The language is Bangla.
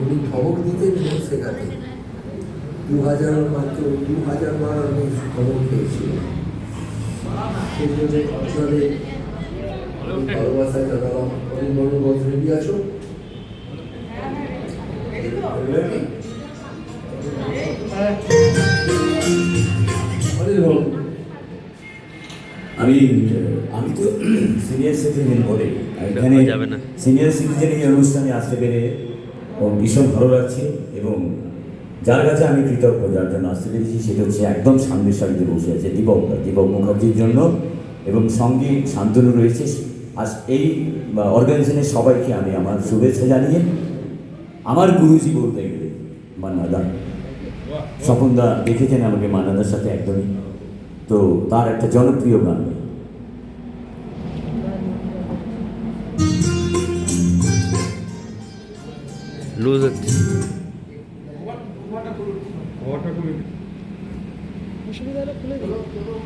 উনি খবর দিতেন এবং শেখাতেন। দু হাজার মাত্র দু হাজার বার আমি খবর পেয়েছিলাম সেই জন্য আপনাদের ভালোবাসা জানালাম অনেক বড় বছর রেডি আসো Ready? আমি আমি তো সিনিয়র সিটিজেন বলে এখানে যাবে না। সিনিয়র সিটিজেন এই অনুষ্ঠানে আসতে পেরে ও ভীষণ ভালো লাগছে এবং যার কাছে আমি কৃতজ্ঞ যার জন্য আসতে পেরেছি সেটা হচ্ছে একদম সামনের সারিতে বসে আছে দীপক দীপক মুখার্জির জন্য এবং সঙ্গে শান্তনু রয়েছে। আর এই অর্গানাইজেশনের সবাইকে আমি আমার শুভেচ্ছা জানিয়ে আমার গুরুজি বলতে গেলে মান্নাদা। স্বপনদা দেখেছেন আমাকে মান্নাদার সাথে একদমই। তো তার একটা জনপ্রিয় গান লুজ অসুবিধা হলে খুলে দিই